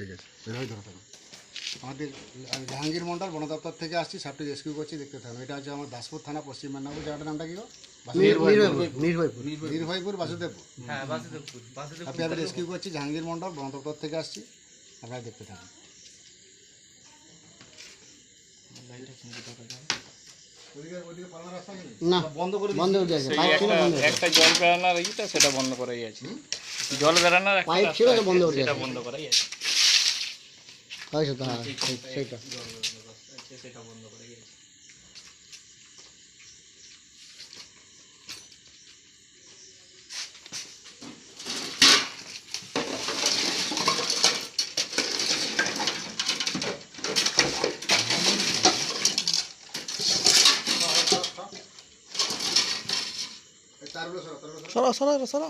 ঠিক আছে। এভাবে ধরে থাকুন আমাদের জাহাঙ্গীর মন্ডল বন দপ্তর থেকে আসছি সাপটি রেস্কিউ করছি দেখতে থাকুন এটা হচ্ছে আমার দাসপুর থানা পশ্চিম মেদিনীপুর। জায়গাটার নামটা কি গো? নির্ভয়পুর। বাসুদেবপুর। হ্যাঁ আপনি আমি রেস্কিউ করছি জাহাঙ্গীর মন্ডল বন দপ্তর থেকে আসছি। আপনারা দেখতে থাকুন। বন্ধ করে বন্ধ করে একটা জল বেড়ানোর ইটা সেটা বন্ধ করাই আছে। জল বেড়ানোর একটা পাইপ ছিল বন্ধ করে সেটা বন্ধ করাই আছে। হয়েছে তো হ্যাঁ সেই- সেইটা। সেটা বন্ধ করাই আছে সরো সরো সরো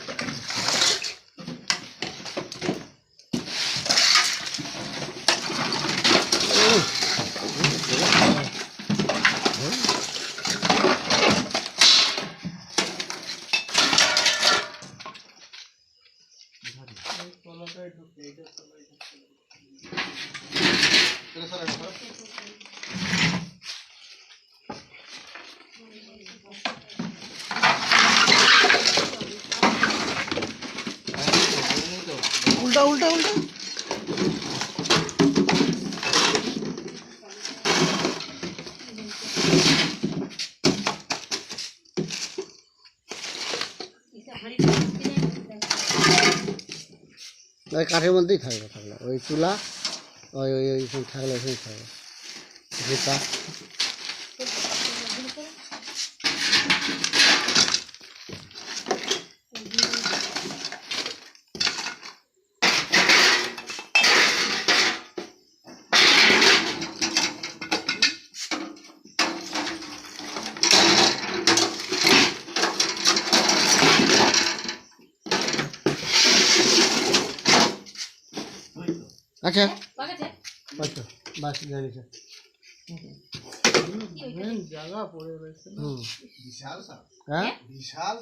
উল্টা উল্টা উল্টা। ওই কাঠের মধ্যেই থাকবে থাকলে ওই চুলা, ওই ওই ওইখানে থাকলে ওইখানে থাকবে। জুতা আচ্ছা আচ্ছা বাস জানিস হুম বিশাল হ্যাঁ? বিশাল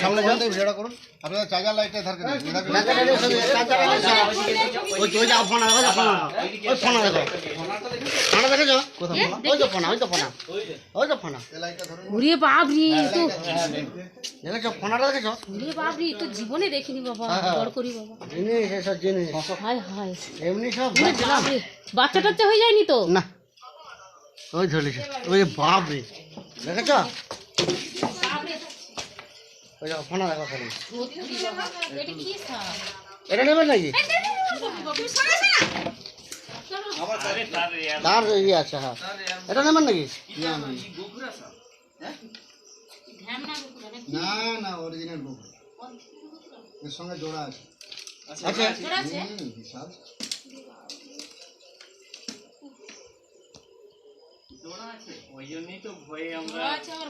সামনে যান তো ভিডিওটা করুন। আপনারা চার্জার লাইটটা ধার করে ওই ওই যে ফোন ওই ফোন। ওই ফোন দেখো। ফোন দেখেছ? কোথাও ওই তো ফোন ওই তো ফোন। ওই তো ফোন ওরে বাবরি তো দেখেছ ফোনটা দেখেছ ওরে বাবরি তো জীবনে দেখিনি বাবা বড় করি বাবা জিনিস এসব জিনিস হায় হায় এমনি সব বাচ্চা টাচ্চা হয়ে যায়নি তো না ওই ধরেছে ওই দেখেছ ওই ফোন দেখো ফোন এটা এটা নেবেন নাকি তার ইয়ে আছে হ্যাঁ এটা নেবেন নাকি? না না। না অরিজিনাল বুক এর সঙ্গে জোড়া আছে। আচ্ছা বিশাল। জোড়া আছে? ওই জন্যই তো ভয়ে আমরা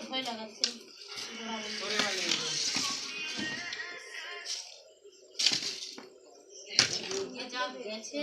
ভয় লাগাচ্ছে। গেছে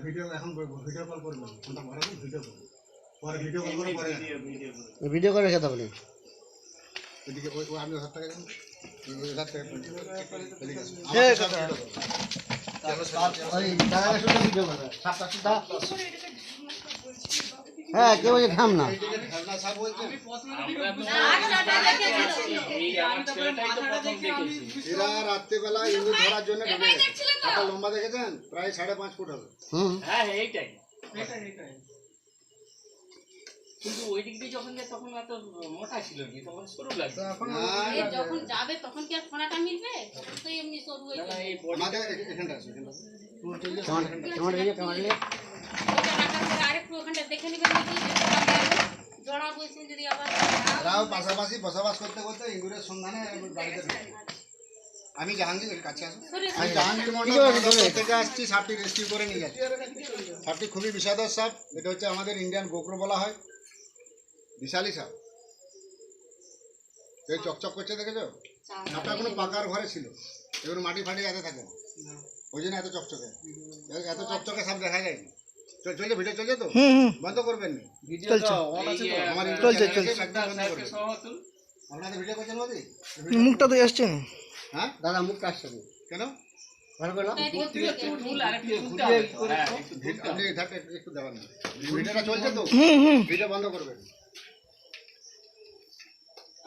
ভিডিও এখন ভিডিও কল ভরে ভিডিও করবেন পরে ভিডিও কল করে পরে ভিডিও করে রেখে দেবো এদিকে ওই আমি হাজার টাকা দেন ওই টাকা এদিকে আসুন। ঠিক আমার সব ভিডিও করবেন। ওই দাদাকে শুধু ভিডিও করবে সাপটা সুদ্ধা হ্যাঁ কেউ বলছে ঘাম না। এইটাকে ঢাকনা সাপ বলছেন এই আমার ছেলেটাই তো প্রথম দেখেছি এরা রাত্রিবেলা ইঁদুর ধরার জন্য ঢুকে গেছে একটা লম্বা দেখেছেন? প্রায় সাড়ে পাঁচ ফুট হবে। হুম। হ্যাঁ হ্যাঁ এইটাই। কিন্তু ওই দিক দিয়ে যখন যায় তখন এত মোটা ছিল কি? তখন সরু লাগছে। না, এ যখন যাবে তখন কি আর ফোনাটা মিলবে? তখন তো পাশাপাশি বসবাস করতে করতে ইঁদুরের সন্ধানে বাড়িতে আমি জাহাঙ্গীর কাছে সরে আমি জাহাঙ্গীর মন্ডল থেকে আসছি সাপটি রেস্কিউ করে নিয়ে যাচ্ছি। সাপটি খুবই বিষাদর সাপ এটা হচ্ছে আমাদের ইন্ডিয়ান গোকরো বলা হয়। বিশালী সাপ। এই চকচক করছে দেখেছ? সাপটা কোনো পাকার ঘরে ছিল। এবার মাটি ফাটি এত থাকে না। ওই জন্য এত চকচকে। এত চকচকে সাপ দেখা যায় চল- চলছে ভিডিও চলছে তো? বন্ধ করবেন না? চলছে, চলছে। আপনাদের ভিডিও করছেন মোদি মুখটা তো আসছে না। হ্যাঁ? দাদা মুখটা আসছে কেন? ভালো হ্যাঁ, একটু তুলতে ভিড- আপনি একটু- একটু দেওয়ার না। ভিডিওটা চলছে তো? ভিডিও বন্ধ করবেন।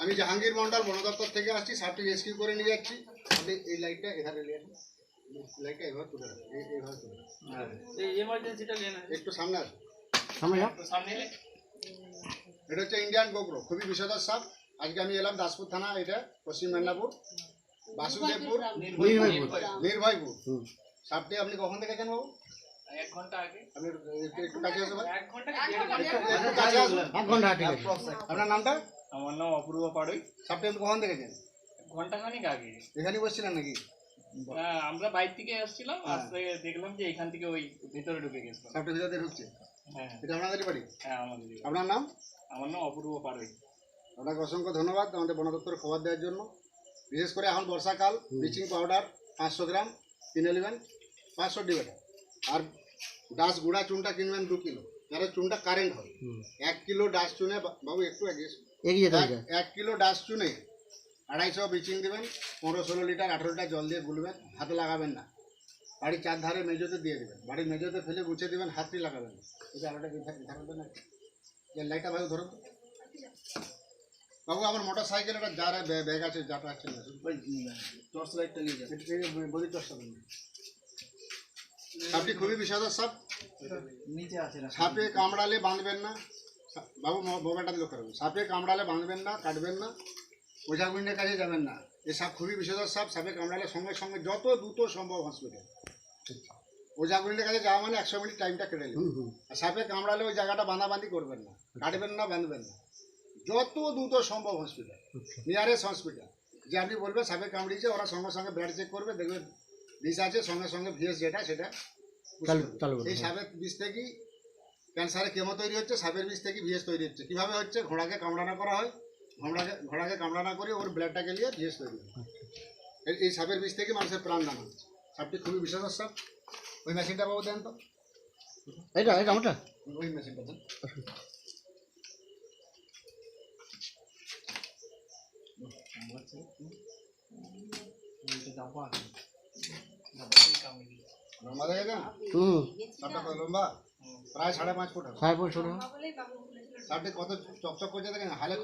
আমি জাহাঙ্গীর মন্ডল বন দপ্তর থেকে আসছি সাপটি রেস্কিউ করে নিয়ে যাচ্ছি। আপনি এই লাইটটা এখানে নিয়ে আসুন। লাইটটা এভাবে তুলে রাখুন এইভাবে তুলে রাখুন। এই এমার্জেন্সিটা নিয়ে না একটু সামনে আসুন। এটা হচ্ছে ইন্ডিয়ান গোগ্রো খুবই বিষধর সাপ। আজকে আমি এলাম দাসপুর থানা এটা পশ্চিম মেদিনীপুর। বাসুদেবপুর নির্ভয়পুর। নির্ভয়পুর। সাপটি আপনি কখন দেখেছেন বাবু? এক ঘণ্টা আগে। আপনি একটু একটু কাছে আসবেন এক ঘণ্টা কি দেড় ঘণ্টা? একটু কাছে আসবেন এক ঘণ্টা ঠিক আছে। আপনার নামটা? আমার নাম অপূর্ব পাড়ই। সাপটি কখন দেখেছেন ঘণ্টা খানিক আগে। এখানে বসছিলেন নাকি? হ্যাঁ, আমরা বাইরে থেকে আসছিলাম আসতে দেখলাম যে এখান থেকে ওই ভিতরে ঢুকে গেছিলাম সাপটি ভিতরে ঢুকছে? হ্যাঁ। এটা আপনাদের বাড়ি? হ্যাঁ আমাদের আপনার নাম? আমার নাম অপূর্ব পাড়ই। আপনাকে অসংখ্য ধন্যবাদ আমাদের বন দপ্তরের খবর দেওয়ার জন্য। বিশেষ করে এখন বর্ষাকাল ব্লিচিং পাউডার পাঁচশো গ্রাম কিনে নেবেন পাঁচশো ডিবেটা আর ডাস গুঁড়া চুনটা কিনবেন দু কিলো যারা চুনটা কারেন্ট হয়। এক কিলো ডাস চুনে বাবু একটু এক কিলো ডাস চুনে আড়াইশো ব্লিচিং দেবেন পনেরো ষোলো লিটার আঠেরো লিটার জল দিয়ে গুলবেন হাতে লাগাবেন না। বাড়ির চার ধারে মেজোতে দিয়ে দেবেন। বাড়ির মেজোতে ফেলে গুছিয়ে দেবেন হাতটি লাগাবেন। না এই যে আলোটা বিধান বিধান না? এই লাইটটা ভালো ধরুন বাবু আমার মোটর সাইকেল একটা যারা ব্যাগ আছে যাটা আছে না টর্চ লাইটটা নিয়ে যাবে বডি টর্চটা সাপটি খুবই বিষাদর সাপ। নিচে আছে সাপে কামড়ালে বাঁধবেন না। বাবু মোবাইলটা দিল করবেন সাপে কামড়ালে বাঁধবেন না কাটবেন না। ওঝা গুন্ডের কাছে যাবেন না। এই সাপ খুবই বিষধর সাপ। সাপে কামড়ালে সঙ্গে সঙ্গে যত দ্রুত সম্ভব হসপিটাল ওঝা গুন্ডের কাছে যাওয়া মানে একশো মিনিট টাইমটা কেটে নেবে হুম হুম। আর সাপে কামড়ালে ওই জায়গাটা বাঁধাবাঁধি করবেন না। কাটবেন না বাঁধবেন না। যত দ্রুত সম্ভব হসপিটাল নিয়ারেস্ট হসপিটাল যে আপনি বলবেন সাপে কামড়িয়েছে ওরা সঙ্গে সঙ্গে ব্লাড চেক করবে দেখবে বিষ আছে সঙ্গে সঙ্গে ভিএস যেটা সেটা এই সাপের বিষ থেকেই ক্যান্সারে কেমো তৈরি হচ্ছে সাপের বিষ থেকে ভিএস তৈরি হচ্ছে কীভাবে হচ্ছে ঘোড়াকে কামড়ানো করা হয় ঘোড়াকে ঘোড়াকে কামড়ানো করে ওর ব্লাডটাকে নিয়ে ভিএস তৈরি হয় এই- এই সাপের বিষ থেকে মানুষের প্রাণ দান হচ্ছে সাপটি খুবই বিষধর সাপ ওই মেশিনটা বাবু দেন তো এটা এটা আমারটা ওই মেশিনটা দেন লম্বা দেখেছেন হুম। লম্বা? প্রায় সাড়ে পাঁচ ফুট সাড়ে পাঁচ কত চকচক করছে দেখেন হালে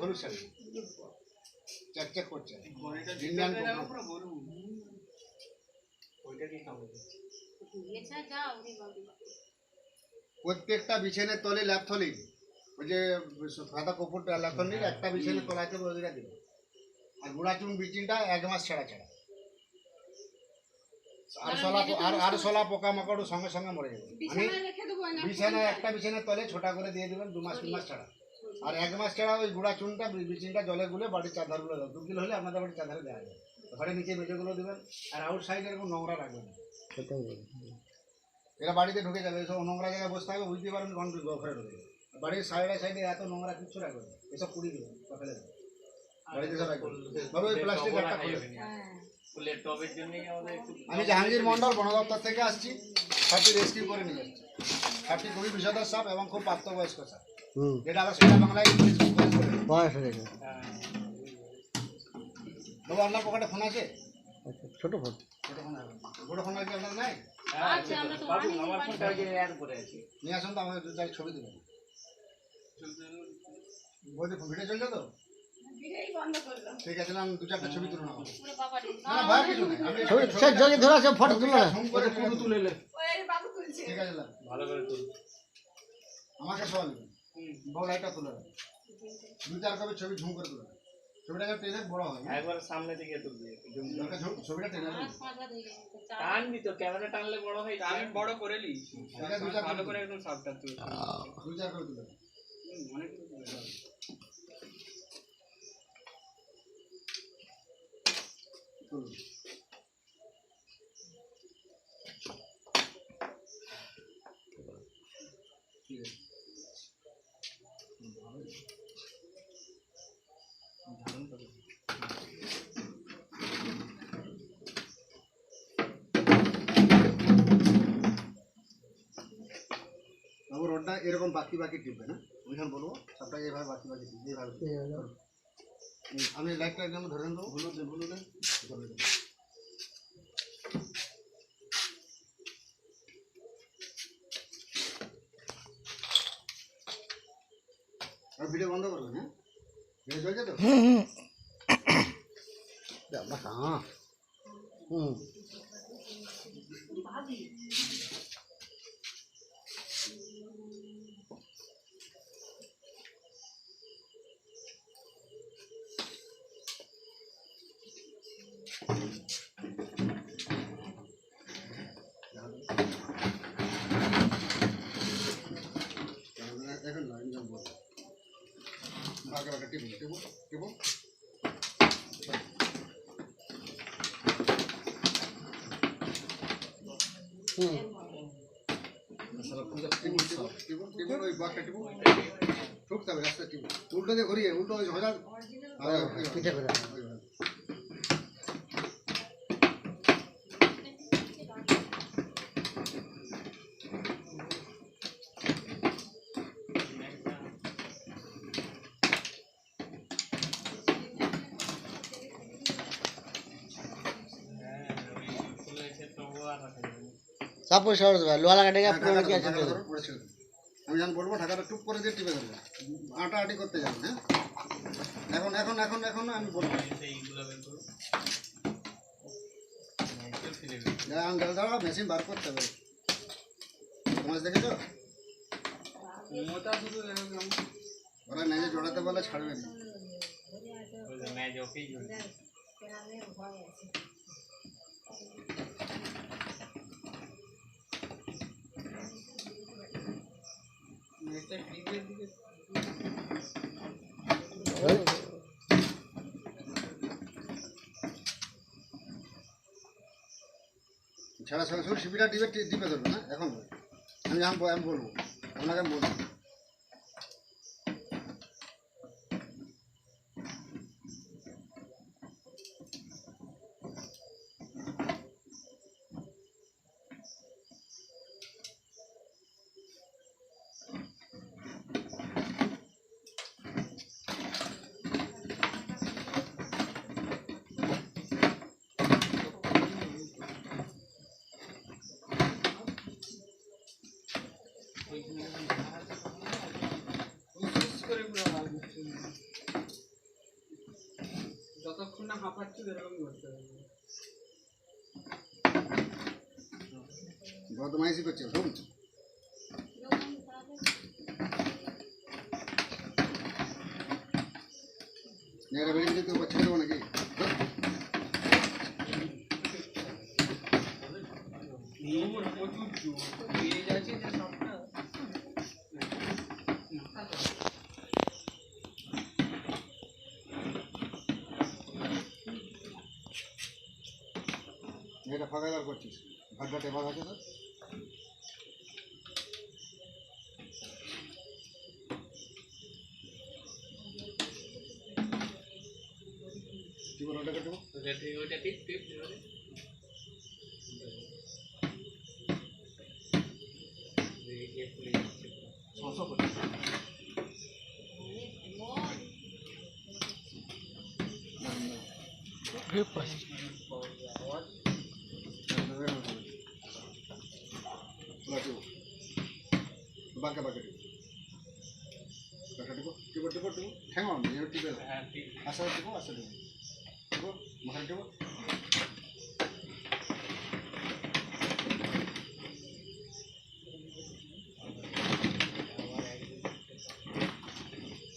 চেক করছে। ইন্ডিয়ান প্রত্যেকটা বিছানের তলে ল্যাপথলি। ওই যে সাদা কপুরটা ল্যাপথলির একটা বিছানের তলাতে দিবে। আর গুড়া চুন বিচিনটা এক মাস ছাড়া ছাড়া। আর সলা আর আর সলা পোকা সঙ্গে সঙ্গে মরে যাবে। আমি বিছানায় একটা বিছানার তলে ছোটা করে দিয়ে দেবেন দু মাস তিন মাস ছাড়া। আর এক মাস ছাড়া ওই গুড়া চুনটা বি- বিচিনটা জলে গুলে বাড়ির চাদরগুলো দেবেন দু কিলো হলে আপনাদের বাড়ির চাদরে দেওয়া যাবে ঘরের নিচে মেঝেগুলো দেবেন আর আউট সাইডে এরকম নোংরা রাখবেন। এরা বাড়িতে ঢুকে যাবে এসব নোংরা জায়গায় বসে থাকবে বুঝতে পারবেন কোন ঘরে ঢুকে যাবে। বাড়ির সাইডে সাইডে এত নোংরা কিচ্ছু রাখবে এসব পুড়ি দেবে ফেলে দেবে বাড়িতে সব রাখবে বাবা ওই প্লাস্টিক একটা আমি জাহাঙ্গীর মন্ডল বন দপ্তর থেকে আসছি। সাপটি রেস্কিউ করে নিয়ে যাচ্ছি সাপটি খুবই বিষধর সাপ এবং খুব প্রাপ্তবয়স্ক সাপ। হুম। যেটা সোজা বাংলায় বয়স হয়ে গেছে। হ্যাঁ। আপনার পকেটে ফোন আছে? আচ্ছা ছোটো ফোন। কি আপনার নাই? আচ্ছা অ্যাড করে নিয়ে আসুন তো আমাকে দু চার ছবি দেবেন বলছি ভিডিও চলছে তো? ঠিক আছে না দু চারটা ছবি আপনি ছবি সে যদি ধরে আছে ফটো তুলে না। করে পুরো তুলে ঠিক আছে ভালো করে তুল। আমাকে বড় লাইটটা তুলে দু চার কপি ছবি ঝুম করে তুলে ছবিটা টেনে বড় হয়। একবার সামনে থেকে তুলবি ছবিটা টেনে হয়ে টানবি তো ক্যামেরা টানলে বড় হয়। আমি বড় করে লি দু চার ভালো করে একদম তুল। দু চার করে তুলে অনেক তুলুন ঠিক আছে বাবু রোডটা এরকম বাকি বাকি টিপবে না আমি যখন বলব সবটা এইভাবে বাকি বাকি টিপবে এইভাবে হুম, আমি লাইটটা একদম ধরে দেবো হলুদ দেন হলুদ দেন ধরে দেবো আর ভিডিও বন্ধ করবেন হ্যাঁ? ভিডিও চলছে তো? হ্যাঁ। হুম। এখন না আমি যখন বলব বাঁকা বাঁকা টিপুন টিপুন টিপুন হুম টিপুন টিপুন টিপুন টিপুন ওই বাঁকটা টিপুন ঠুকতে হবে রাস্তা টিপুন উল্টো দিয়ে ঘুরিয়ে উল্টো ওই হাজার সব পয়সা করে লোহা লাগা টাকা পুরো কি আছে দেবে আমি যখন বলব ঢাকাটা টুক করে দিয়ে টিপে দেবো। আটা আটি করতে যাবেন হ্যাঁ? এখন এখন এখন এখন আমি বলব। দাঁড়ান দাঁড়া মেশিন বার করতে হবে। তোমার দেখেছ? ওরা নেজে জোড়াতে বলে ছাড়বে না। ছাড়া সঙ্গে সঙ্গে শিবিরা ডিবে টিপে ধরবে না, এখন। আমি আমি বলব আপনাকে আমি বলব। যতক্ষণ না হাঁপাচ্ছি এরকম করতে হবে বদমাইশি করছে শুন এটা বেরিয়ে যেতে ছেড়ে দেবো নাকি ধর। প্রচুর জোর বেড়ে যাচ্ছে যে সবটা এটা ফাঁকা দাঁড় করছিস ভাগটা টেপা থাকে তো? টিপো ওটা কেটে ওটা ঠিক ওটা ঠিক ঠিক এবারে। এই যে খুলে যাচ্ছে পুরো। শশা করছে। গ্রিপ পাস আওয়াজ রাখো বাঁকে বাঁকে টিপো। বাঁকে টিপো টিপো টিপো টিপো। ঠেঙো আমি এবার টিপে হ্যাঁ আস্তে টিপো আস্তে টিপো। টিপো মাথায় টিপো।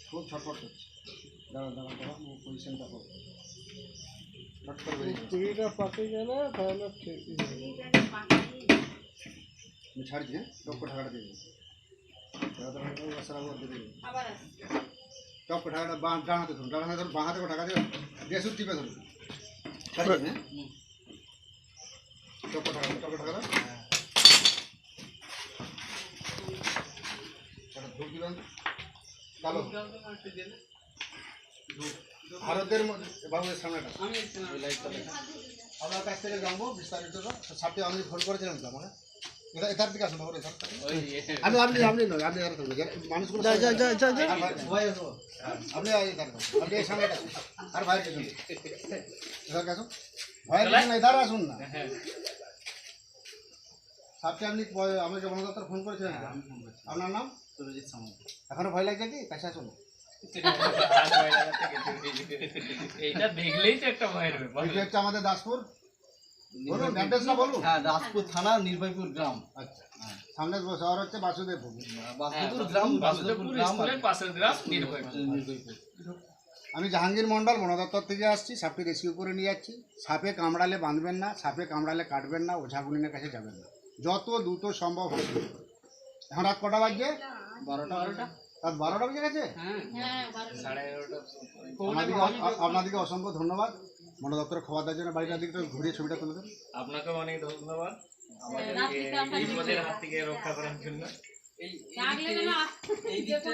খুব ছটফট করছে। দাঁড়া দাঁড়া দাঁড়া পজিশনটা করো। পাকে গেলে তাহলে ঠিক। ছাড়ছি হ্যাঁ? ঢাকাটা দিয়ে চপ্প ঢাকাটা বাঁ ডান হাতে ধরুন ডান হাতে ধরুন বাঁ হাতে ঢাকা দিয়ে শুধু টিপে ধরুন হ্যাঁ ঢাকা চপ্প ঢাকা ধূপ দিবেন কালো ভারতের বাবুদের সামনেটা আপনার কাছ থেকে জানব, বিস্তারিত। সাপটি আমি ফোন করেছিলাম তো আমাকে এটা এটার দিকে আসুন বাবু এটার আমি আপনি আপনি নয় আপনি এখানে থাকবেন যারা- মানুষগুলো যা, যা, যা, যা, যা। আর বাইরে- আপনি এই আপনি এই সামনে আর বাইরে আসুন এধার আসুন। ভয়ের কিছু নেই এধারে আসুন না। হ্যাঁ আপনি আমাকে বন ফোন করেছিলেন আপনার নাম? সুরজিৎ সামন্ত। এখনও ভয় লাগছে কি? কাছে আসুন। আর ভয় লাগাতে গেছে। এইটা দেখলেই তো একটা ভয়ের ব্যাপার। এটা হচ্ছে আমাদের দাসপুর। দাসপুর থানা নির্ভয়পুর গ্রাম। আচ্ছা সামনে শহর হচ্ছে বাসুদেবপুর বাসুদেবপুর গ্রাম বাসুদেবপুর বাসুদেবপুর গ্রাম পাশের গ্রাম নির্ভয়পুর। আমি জাহাঙ্গীর মন্ডল বন দপ্তর থেকে আসছি সাপটি রেস্কিউ করে নিয়ে যাচ্ছি। সাপে কামড়ালে বাঁধবেন না সাপে কামড়ালে কাটবেন না ওঝাগুলিনের কাছে যাবেন না। যত দ্রুত সম্ভব হবে। এখন রাত কটা বাজছে? বারোটা বারোটা। রাত বারোটা বেজে গেছে? হ্যাঁ বারো সাড়ে এগারোটা। আপনাদিকে আ- আপনাদিকে অসংখ্য ধন্যবাদ। বন দপ্তরের খবর দেওয়ার জন্য বাড়িটার দিকে একটু ঘুরিয়ে ছবিটা তুলে দেন। আপনাকেও অনেক ধন্যবাদ বিপদের হাত থেকে রক্ষা করার জন্য। এই দিকটা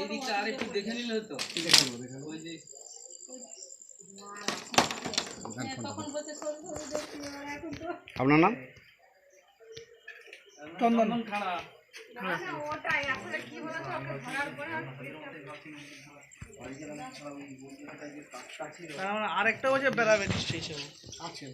এই দিকটা আর একটু দেখে নিলে হতো? ওই যে হ্যাঁ, আপনার নাম? চন্দন। খাড়া। ওটাই আসলে কি বলতো ওকে ধরার পরে আর আরেকটা বছর বেড়াবে নিশ্চয়ই সে আছে